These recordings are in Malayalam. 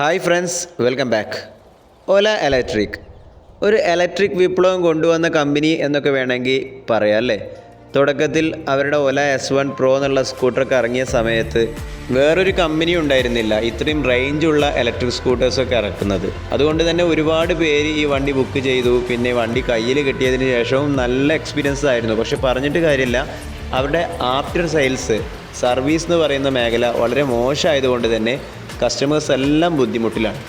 Hi friends welcome back Ola electric ഒരു ഇലക്ട്രിക് വിപ്ലവം കൊണ്ടുവന്ന കമ്പനി എന്നൊക്കെ വേണമെങ്കിൽ പറയാം അല്ലേ? തുടക്കത്തിൽ അവരുടെ ഒല എസ് വൺ പ്രോ എന്നുള്ള സ്കൂട്ടറൊക്കെ ഇറങ്ങിയ സമയത്ത് വേറൊരു കമ്പനി ഉണ്ടായിരുന്നില്ല. ഇത്രയും റേഞ്ചുള്ള ഇലക്ട്രിക് സ്കൂട്ടേഴ്സൊക്കെ ഇറക്കുന്നത്. അതുകൊണ്ട് തന്നെ ഒരുപാട് പേര് ഈ വണ്ടി ബുക്ക് ചെയ്തു. പിന്നെ വണ്ടി കയ്യിൽ കിട്ടിയതിന് ശേഷവും നല്ല എക്സ്പീരിയൻസ് ആയിരുന്നു. പക്ഷെ പറഞ്ഞിട്ട് കാര്യമില്ല. അവരുടെ ആഫ്റ്റർ സെയിൽസ് സർവീസ് എന്ന് പറയുന്ന മേഖല വളരെ മോശമായതുകൊണ്ട് തന്നെ കസ്റ്റമേഴ്സ് എല്ലാം ബുദ്ധിമുട്ടിലാണ്.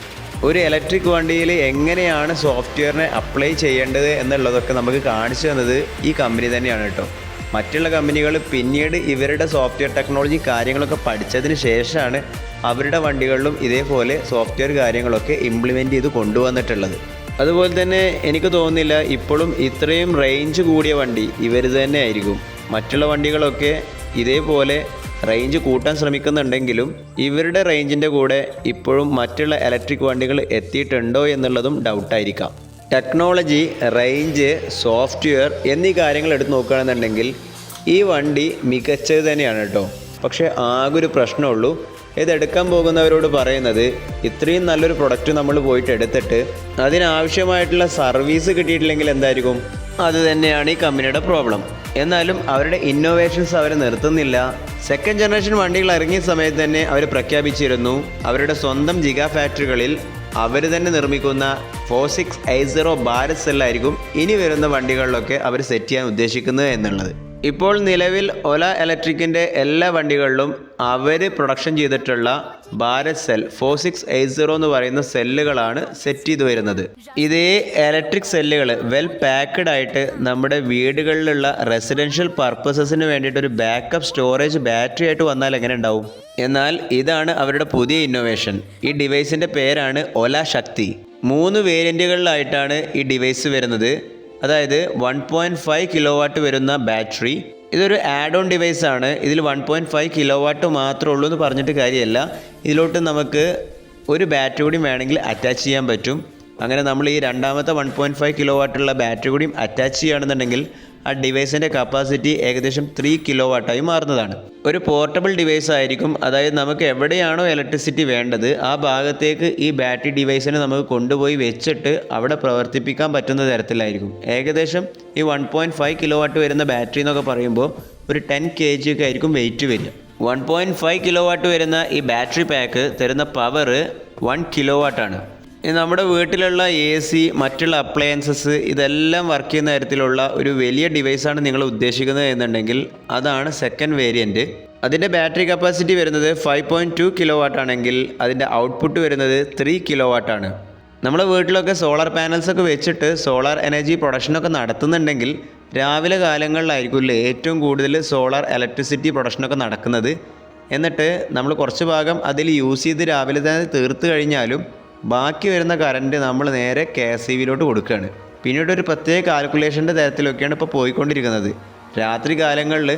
ഒരു ഇലക്ട്രിക് വണ്ടിയിൽ എങ്ങനെയാണ് സോഫ്റ്റ്വെയറിനെ അപ്ലൈ ചെയ്യേണ്ടത് എന്നുള്ളതൊക്കെ നമുക്ക് കാണിച്ചു തന്നത് ഈ കമ്പനി തന്നെയാണ് കേട്ടോ. മറ്റുള്ള കമ്പനികൾ പിന്നീട് ഇവരുടെ സോഫ്റ്റ്വെയർ ടെക്നോളജി കാര്യങ്ങളൊക്കെ പഠിച്ചതിന് ശേഷമാണ് അവരുടെ വണ്ടികളിലും ഇതേപോലെ സോഫ്റ്റ്വെയർ കാര്യങ്ങളൊക്കെ ഇംപ്ലിമെന്റ് ചെയ്ത് കൊണ്ടുവന്നിട്ടുള്ളത്. അതുപോലെ തന്നെ എനിക്ക് തോന്നുന്നില്ല ഇപ്പോഴും ഇത്രയും റേഞ്ച് കൂടിയ വണ്ടി ഇവർ തന്നെ ആയിരിക്കും. മറ്റുള്ള വണ്ടികളൊക്കെ ഇതേപോലെ റേഞ്ച് കൂട്ടാൻ ശ്രമിക്കുന്നുണ്ടെങ്കിലും ഇവരുടെ റേഞ്ചിന്റെ കൂടെ ഇപ്പോഴും മറ്റുള്ള ഇലക്ട്രിക് വണ്ടികൾ എത്തിയിട്ടുണ്ടോ എന്നുള്ളതും ഡൗട്ടായിരിക്കാം ടെക്നോളജി റേഞ്ച് സോഫ്റ്റ്വെയർ എന്നീ കാര്യങ്ങൾ എടുത്ത് നോക്കുകയാണെന്നുണ്ടെങ്കിൽ ഈ വണ്ടി മികച്ചത് തന്നെയാണ് കേട്ടോ. പക്ഷേ ആകെ ഒരു പ്രശ്നമുള്ളൂ. ഇതെടുക്കാൻ പോകുന്നവരോട് പറയുന്നത് ഇത്രയും നല്ലൊരു പ്രൊഡക്റ്റ് നമ്മൾ പോയിട്ട് എടുത്തിട്ട് അതിനാവശ്യമായിട്ടുള്ള സർവീസ് കിട്ടിയിട്ടില്ലെങ്കിൽ എന്തായിരിക്കും? അത് തന്നെയാണ് ഈ കമ്പനിയുടെ പ്രോബ്ലം എന്നാലും അവരുടെ ഇന്നോവേഷൻസ് അവർ നിർത്തുന്നില്ല. സെക്കൻഡ് ജനറേഷൻ വണ്ടികൾ ഇറങ്ങിയ സമയത്ത് തന്നെ അവർ പ്രഖ്യാപിച്ചിരുന്നു അവരുടെ സ്വന്തം ജിഗാ ഫാക്ടറികളിൽ അവർ തന്നെ നിർമ്മിക്കുന്ന four six eight zero Bharat സെല്ലായിരിക്കും ഇനി വരുന്ന വണ്ടികളിലൊക്കെ അവർ സെറ്റ് ചെയ്യാൻ ഉദ്ദേശിക്കുന്നത് എന്നുള്ളത്. ഇപ്പോൾ നിലവിൽ ഒല ഇലക്ട്രിക്കിന്റെ എല്ലാ വണ്ടികളിലും അവർ പ്രൊഡക്ഷൻ ചെയ്തിട്ടുള്ള Bharat cell four six eight zero എന്ന് പറയുന്ന സെല്ലുകളാണ് സെറ്റ് ചെയ്തു വരുന്നത്. ഇതേ ഇലക്ട്രിക് സെല്ലുകൾ വെൽ പാക്ക്ഡ് ആയിട്ട് നമ്മുടെ വീടുകളിലുള്ള റെസിഡൻഷ്യൽ പർപ്പസസിന് വേണ്ടിയിട്ട് ഒരു ബാക്കപ്പ് സ്റ്റോറേജ് ബാറ്ററി ആയിട്ട് വന്നാൽ എങ്ങനെ ഉണ്ടാവും? എന്നാൽ ഇതാണ് അവരുടെ പുതിയ ഇന്നോവേഷൻ ഈ ഡിവൈസിന്റെ പേരാണ് ഒല ശക്തി മൂന്ന് വേരിയന്റുകളിലായിട്ടാണ് ഈ ഡിവൈസ് വരുന്നത്. അതായത് one point five kilowatt വരുന്ന ബാറ്ററി ഇതൊരു ആഡ് ഓൺ ഡിവൈസ് ആണ്. ഇതിൽ one point five kilowatt മാത്രമേ ഉള്ളൂ എന്ന് പറഞ്ഞിട്ട് കാര്യമല്ല. ഇതിലോട്ട് നമുക്ക് ഒരു ബാറ്ററി കൂടി വേണമെങ്കിൽ അറ്റാച്ച് ചെയ്യാൻ പറ്റും. അങ്ങനെ നമ്മൾ ഈ രണ്ടാമത്തെ വൺ പോയിന്റ് ഫൈവ് കിലോ വാട്ടുള്ള ബാറ്ററി കൂടിയും അറ്റാച്ച് ചെയ്യുകയാണെന്നുണ്ടെങ്കിൽ ആ ഡിവൈസിന്റെ കപ്പാസിറ്റി ഏകദേശം ത്രീ കിലോ വാട്ടായി മാറുന്നതാണ്. ഒരു പോർട്ടബിൾ ഡിവൈസ് ആയിരിക്കും. അതായത് നമുക്ക് എവിടെയാണോ ഇലക്ട്രിസിറ്റി വേണ്ടത് ആ ഭാഗത്തേക്ക് ഈ ബാറ്ററി ഡിവൈസിനെ നമുക്ക് കൊണ്ടുപോയി വെച്ചിട്ട് അവിടെ പ്രവർത്തിപ്പിക്കാൻ പറ്റുന്ന തരത്തിലായിരിക്കും. ഏകദേശം ഈ one point five kilowatt വരുന്ന ബാറ്ററി എന്നൊക്കെ പറയുമ്പോൾ ഒരു ടെൻ കെ ജി ഒക്കെ ആയിരിക്കും വെയിറ്റ് വരിക. One point five kilowatt വരുന്ന ഈ ബാറ്ററി പാക്ക് തരുന്ന പവർ വൺ കിലോ വാട്ടാണ് നമ്മുടെ വീട്ടിലുള്ള എ സി മറ്റുള്ള അപ്ലയൻസസ് ഇതെല്ലാം വർക്ക് ചെയ്യുന്ന തരത്തിലുള്ള ഒരു വലിയ ഡിവൈസാണ് നിങ്ങൾ ഉദ്ദേശിക്കുന്നത് എന്നുണ്ടെങ്കിൽ അതാണ് സെക്കൻഡ് വേരിയന്റ് അതിന്റെ ബാറ്ററി കപ്പാസിറ്റി വരുന്നത് ഫൈവ് പോയിന്റ് ടു കിലോ വാട്ടാണെങ്കിൽ അതിന്റെ ഔട്ട്പുട്ട് വരുന്നത് ത്രീ കിലോ വാട്ടാണ് നമ്മുടെ വീട്ടിലൊക്കെ സോളാർ പാനൽസൊക്കെ വെച്ചിട്ട് സോളാർ എനർജി പ്രൊഡക്ഷനൊക്കെ നടത്തുന്നുണ്ടെങ്കിൽ രാവിലെ കാലങ്ങളിലായിരിക്കുമല്ലേ ഏറ്റവും കൂടുതൽ സോളാർ ഇലക്ട്രിസിറ്റി പ്രൊഡക്ഷനൊക്കെ നടക്കുന്നത്. എന്നിട്ട് നമ്മൾ കുറച്ച് ഭാഗം അതിൽ യൂസ് ചെയ്ത് രാവിലെ തന്നെ തീർത്ത് കഴിഞ്ഞാലും ബാക്കി വരുന്ന കറന്റ് നമ്മൾ നേരെ കെ എസ് ഇ വിയിലോട്ട് കൊടുക്കുകയാണ് പിന്നീട് ഒരു പ്രത്യേക കാൽക്കുലേഷന്റെ തരത്തിലൊക്കെയാണ് ഇപ്പോൾ പോയിക്കൊണ്ടിരിക്കുന്നത്. രാത്രി കാലങ്ങളിൽ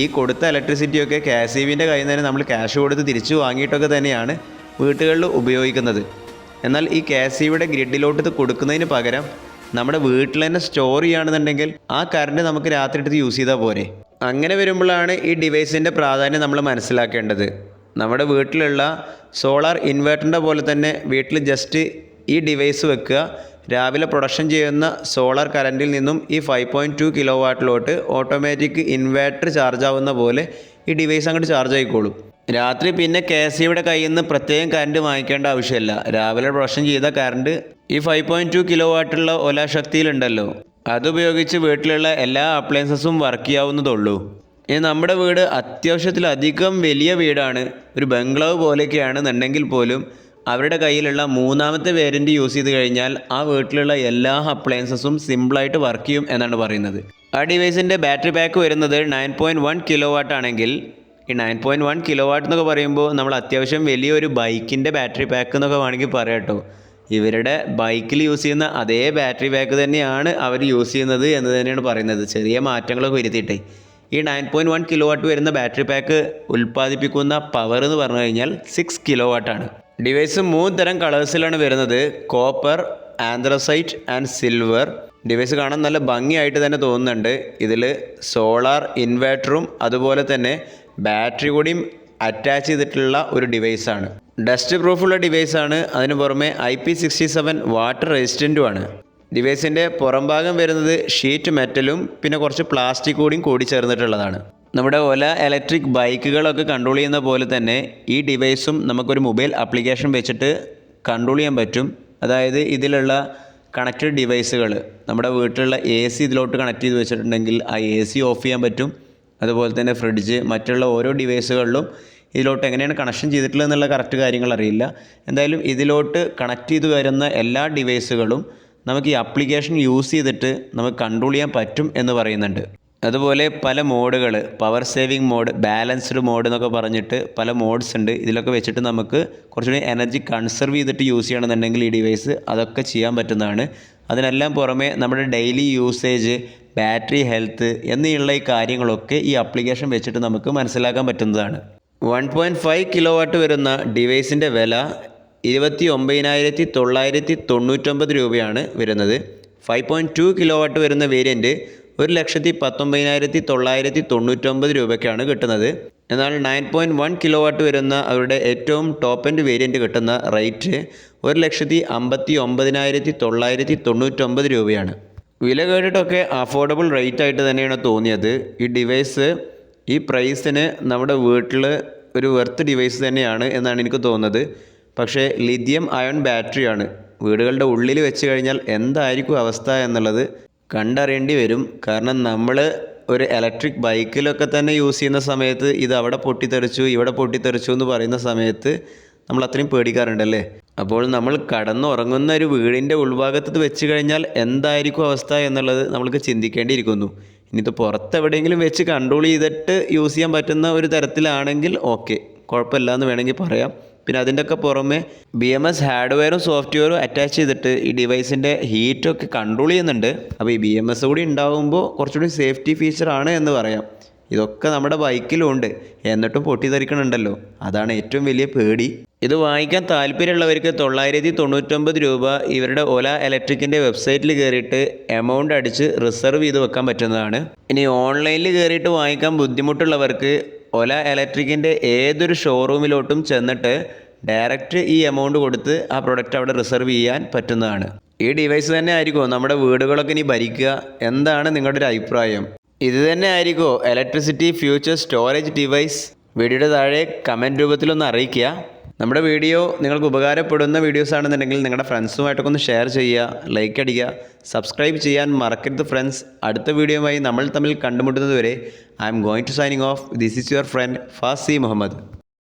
ഈ കൊടുത്ത ഇലക്ട്രിസിറ്റിയൊക്കെ കെ എസ് ഇ വിന്റെ കയ്യിൽ നിന്ന് നമ്മൾ ക്യാഷ് കൊടുത്ത് തിരിച്ചു വാങ്ങിയിട്ടൊക്കെ തന്നെയാണ് വീട്ടുകളിൽ ഉപയോഗിക്കുന്നത്. എന്നാൽ ഈ കെ എസ് ഇയുടെ ഗ്രിഡിലോട്ട് ഇത് കൊടുക്കുന്നതിന് പകരം നമ്മുടെ വീട്ടിൽ തന്നെ സ്റ്റോർ ചെയ്യുകയാണെന്നുണ്ടെങ്കിൽ ആ കറണ്ട് നമുക്ക് രാത്രി എടുത്ത് യൂസ് ചെയ്താൽ പോരെ. അങ്ങനെ വരുമ്പോഴാണ് ഈ ഡിവൈസിന്റെ പ്രാധാന്യം നമ്മൾ മനസ്സിലാക്കേണ്ടത്. നമ്മുടെ വീട്ടിലുള്ള സോളാർ ഇൻവേർട്ടറിന്റെ പോലെ തന്നെ വീട്ടിൽ ജസ്റ്റ് ഈ ഡിവൈസ് വെക്കുക. രാവിലെ പ്രൊഡക്ഷൻ ചെയ്യുന്ന സോളാർ കറന്റിൽ നിന്നും ഈ ഫൈവ് പോയിന്റ് ടു കിലോ വാട്ടിലോട്ട് ഓട്ടോമാറ്റിക് ഇൻവേർട്ടർ ചാർജ് ആവുന്ന പോലെ ഈ ഡിവൈസ് അങ്ങോട്ട് ചാർജ് ആയിക്കോളും. രാത്രി പിന്നെ കെ എസ് സിയുടെ കയ്യിൽ നിന്ന് പ്രത്യേകം കറണ്ട് വാങ്ങിക്കേണ്ട ആവശ്യമില്ല. രാവിലെ പ്രൊഡക്ഷൻ ചെയ്ത കറണ്ട് ഈ ഫൈവ് പോയിന്റ് ടു കിലോ വാട്ടുള്ള ഒലാശക്തിയിലുണ്ടല്ലോ അതുപയോഗിച്ച് വീട്ടിലുള്ള എല്ലാ അപ്ലയൻസസും വർക്ക് ചെയ്യാവുന്നതുള്ളൂ ഇനി നമ്മുടെ വീട് അത്യാവശ്യത്തിലധികം വലിയ വീടാണ്. ഒരു ബംഗ്ലാവ് പോലെയൊക്കെയാണെന്നുണ്ടെങ്കിൽ പോലും അവരുടെ കയ്യിലുള്ള മൂന്നാമത്തെ വേരിയന്റ് യൂസ് ചെയ്ത് കഴിഞ്ഞാൽ ആ വീട്ടിലുള്ള എല്ലാ അപ്ലയൻസസും സിമ്പിളായിട്ട് വർക്ക് ചെയ്യും എന്നാണ് പറയുന്നത്. ആ ഡിവൈസിന്റെ ബാറ്ററി പാക്ക് വരുന്നത് nine point one kilowatt ആണെങ്കിൽ ഈ nine point one kilowatt എന്നൊക്കെ പറയുമ്പോൾ നമ്മൾ അത്യാവശ്യം വലിയൊരു ബൈക്കിന്റെ ബാറ്ററി പാക്ക് എന്നൊക്കെ വേണമെങ്കിൽ പറയാം ഇവരുടെ ബൈക്കിൽ യൂസ് ചെയ്യുന്ന അതേ ബാറ്ററി പാക്ക് തന്നെയാണ് അവർ യൂസ് ചെയ്യുന്നത് എന്ന് തന്നെയാണ് പറയുന്നത്. ചെറിയ മാറ്റങ്ങളൊക്കെ വരുത്തിയിട്ടേ. ഈ nine point one kilowatt വരുന്ന ബാറ്ററി പാക്ക് ഉൽപ്പാദിപ്പിക്കുന്ന പവർ എന്ന് പറഞ്ഞു കഴിഞ്ഞാൽ സിക്സ് കിലോ വാട്ടാണ് ഡിവൈസ് മൂന്ന് തരം കളേഴ്സിലാണ് വരുന്നത്. Copper anthracite and silver device കാണാൻ നല്ല ഭംഗിയായിട്ട് തന്നെ തോന്നുന്നുണ്ട്. ഇതിൽ സോളാർ ഇൻവേർട്ടറും അതുപോലെ തന്നെ ബാറ്ററി കൂടിയും അറ്റാച്ച് ചെയ്തിട്ടുള്ള ഒരു ഡിവൈസാണ് ഡസ്റ്റ് പ്രൂഫുള്ള ഡിവൈസാണ് അതിന് പുറമെ I P sixty seven water റെസിസ്റ്റന്റുമാണ് ഡിവൈസിന്റെ പുറം ഭാഗം വരുന്നത് ഷീറ്റ് മെറ്റലും പിന്നെ കുറച്ച് പ്ലാസ്റ്റിക് കൂടിയും കൂടി ചേർന്നിട്ടുള്ളതാണ്. നമ്മുടെ ഒല ഇലക്ട്രിക് ബൈക്കുകളൊക്കെ കൺട്രോൾ ചെയ്യുന്ന പോലെ തന്നെ ഈ ഡിവൈസും നമുക്കൊരു മൊബൈൽ ആപ്ലിക്കേഷൻ വെച്ചിട്ട് കൺട്രോൾ ചെയ്യാൻ പറ്റും. അതായത് ഇതിലുള്ള കണക്റ്റഡ് ഡിവൈസുകൾ നമ്മുടെ വീട്ടിലുള്ള എ സി ഇതിലോട്ട് കണക്ട് ചെയ്ത് വെച്ചിട്ടുണ്ടെങ്കിൽ ആ എ സി ഓഫ് ചെയ്യാൻ പറ്റും. അതുപോലെ തന്നെ ഫ്രിഡ്ജ് മറ്റുള്ള ഓരോ ഡിവൈസുകളിലും ഇതിലോട്ട് എങ്ങനെയാണ് കണക്ഷൻ ചെയ്തിട്ടുള്ളത് എന്നുള്ള കറക്റ്റ് കാര്യങ്ങൾ അറിയില്ല. എന്തായാലും ഇതിലോട്ട് കണക്ട് ചെയ്ത് വരുന്ന എല്ലാ ഡിവൈസുകളും നമുക്ക് ഈ ആപ്ലിക്കേഷൻ യൂസ് ചെയ്തിട്ട് നമുക്ക് കൺട്രോൾ ചെയ്യാൻ പറ്റും എന്ന് പറയുന്നുണ്ട്. അതുപോലെ പല മോഡുകൾ power saving mode balanced mode എന്നൊക്കെ പറഞ്ഞിട്ട് പല മോഡ്സ് ഉണ്ട്. ഇതിലൊക്കെ വെച്ചിട്ട് നമുക്ക് കുറച്ചുകൂടി എനർജി കൺസർവ് ചെയ്തിട്ട് യൂസ് ചെയ്യണമെന്നുണ്ടെങ്കിൽ ഈ ഡിവൈസ് അതൊക്കെ ചെയ്യാൻ പറ്റുന്നതാണ്. അതിനെല്ലാം പുറമെ നമ്മുടെ ഡെയിലി യൂസേജ് ബാറ്ററി ഹെൽത്ത് എന്നുള്ള ഈ കാര്യങ്ങളൊക്കെ ഈ ആപ്ലിക്കേഷൻ വെച്ചിട്ട് നമുക്ക് മനസ്സിലാക്കാൻ പറ്റുന്നതാണ്. One point five kilowatt വരുന്ന ഡിവൈസിന്റെ വില ഇരുപത്തി ഒമ്പതിനായിരത്തി തൊള്ളായിരത്തി തൊണ്ണൂറ്റൊമ്പത് രൂപയാണ് വരുന്നത്. Five point two kilowatt വരുന്ന വേരിയന്റ് ഒരു ലക്ഷത്തി പത്തൊമ്പതിനായിരത്തി തൊള്ളായിരത്തി തൊണ്ണൂറ്റൊമ്പത് രൂപയ്ക്കാണ് കിട്ടുന്നത്. എന്നാൽ nine point one kilowatt വരുന്ന അവരുടെ ഏറ്റവും ടോപ്പ് എൻഡ് വേരിയന്റ് കിട്ടുന്ന റേറ്റ് ഒരു ലക്ഷത്തി അമ്പത്തി ഒമ്പതിനായിരത്തി തൊള്ളായിരത്തി തൊണ്ണൂറ്റൊമ്പത് രൂപയാണ്. വില കേട്ടിട്ടൊക്കെ അഫോർഡബിൾ റേറ്റ് ആയിട്ട് തന്നെയാണ് തോന്നിയത്. ഈ ഡിവൈസ് ഈ പ്രൈസിന് നമ്മുടെ വീട്ടിൽ ഒരു വെർത്ത് ഡിവൈസ് തന്നെയാണ് എന്നാണ് എനിക്ക് തോന്നുന്നത്. പക്ഷേ ലിഥിയം അയൺ ബാറ്ററിയാണ്. വീടുകളുടെ ഉള്ളിൽ വെച്ച് കഴിഞ്ഞാൽ എന്തായിരിക്കും അവസ്ഥ എന്നുള്ളത് കണ്ടറിയേണ്ടി വരും. കാരണം നമ്മൾ ഒരു ഇലക്ട്രിക് ബൈക്കിലൊക്കെ തന്നെ യൂസ് ചെയ്യുന്ന സമയത്ത് ഇത് അവിടെ പൊട്ടിത്തെറിച്ചു ഇവിടെ പൊട്ടിത്തെറിച്ചു എന്ന് പറയുന്ന സമയത്ത് നമ്മൾ അത്രയും പേടിക്കാറുണ്ടല്ലേ? അപ്പോൾ നമ്മൾ കടന്നുറങ്ങുന്ന ഒരു വീടിന്റെ ഉൾഭാഗത്ത് വെച്ച് കഴിഞ്ഞാൽ എന്തായിരിക്കും അവസ്ഥ എന്നുള്ളത് നമ്മൾക്ക് ചിന്തിക്കേണ്ടിയിരിക്കുന്നു. ഇനിയിപ്പോൾ പുറത്തെവിടെയെങ്കിലും വെച്ച് കൺട്രോൾ ചെയ്തിട്ട് യൂസ് ചെയ്യാൻ പറ്റുന്ന ഒരു തരത്തിലാണെങ്കിൽ ഓക്കെ കുഴപ്പമില്ല എന്ന് വേണമെങ്കിൽ പറയാം. പിന്നെ അതിന്റെയൊക്കെ പുറമെ ബി എം എസ് ഹാർഡ്വെയറും സോഫ്റ്റ്വെയറും അറ്റാച്ച് ചെയ്തിട്ട് ഈ ഡിവൈസിന്റെ ഹീറ്റൊക്കെ കൺട്രോൾ ചെയ്യുന്നുണ്ട്. അപ്പോൾ ഈ ബി എം എസ് കൂടി ഉണ്ടാകുമ്പോൾ കുറച്ചുകൂടി സേഫ്റ്റി ഫീച്ചറാണ് എന്ന് പറയാം. ഇതൊക്കെ നമ്മുടെ ബൈക്കിലും ഉണ്ട് എന്നിട്ടും പൊട്ടിത്തെറിക്കണുണ്ടല്ലോ. അതാണ് ഏറ്റവും വലിയ പേടി. ഇത് വാങ്ങിക്കാൻ താല്പര്യമുള്ളവർക്ക് തൊള്ളായിരത്തി തൊണ്ണൂറ്റൊമ്പത് രൂപ ഇവരുടെ ഒല ഇലക്ട്രിക്കിന്റെ വെബ്സൈറ്റിൽ കയറിയിട്ട് എമൗണ്ട് അടിച്ച് റിസർവ് ചെയ്ത് വെക്കാൻ പറ്റുന്നതാണ്. ഇനി ഓൺലൈനിൽ കയറിയിട്ട് വാങ്ങിക്കാൻ ബുദ്ധിമുട്ടുള്ളവർക്ക് ഒല ഇലക്ട്രിക്കിന്റെ ഏതൊരു ഷോറൂമിലോട്ടും ചെന്നിട്ട് ഡയറക്റ്റ് ഈ എമൗണ്ട് കൊടുത്ത് ആ പ്രൊഡക്റ്റ് അവിടെ റിസർവ് ചെയ്യാൻ പറ്റുന്നതാണ്. ഈ ഡിവൈസ് തന്നെ ആയിരിക്കുമോ നമ്മുടെ വീടുകളൊക്കെ ഇനി ഭരിക്കുക എന്താണ് നിങ്ങളുടെ ഒരു അഭിപ്രായം? ഇത് തന്നെ ആയിരിക്കുമോ ഇലക്ട്രിസിറ്റി ഫ്യൂച്ചർ സ്റ്റോറേജ് ഡിവൈസ് വീഡിയോയുടെ താഴെ കമന്റ് രൂപത്തിലൊന്ന് അറിയിക്കുക. നമ്മുടെ വീഡിയോ നിങ്ങൾക്ക് ഉപകാരപ്പെടുന്ന വീഡിയോസ് ആണെന്നുണ്ടെങ്കിൽ നിങ്ങളുടെ ഫ്രണ്ട്സുമായിട്ടൊക്കെ ഒന്ന് ഷെയർ ചെയ്യുക ലൈക്ക് അടിക്കുക സബ്സ്ക്രൈബ് ചെയ്യാൻ മറക്കരുത് ഫ്രണ്ട്സ് അടുത്ത വീഡിയോയുമായി നമ്മൾ തമ്മിൽ കണ്ടുമുട്ടുന്നതുവരെ I'm going to signing off this is your friend Fasi Muhammad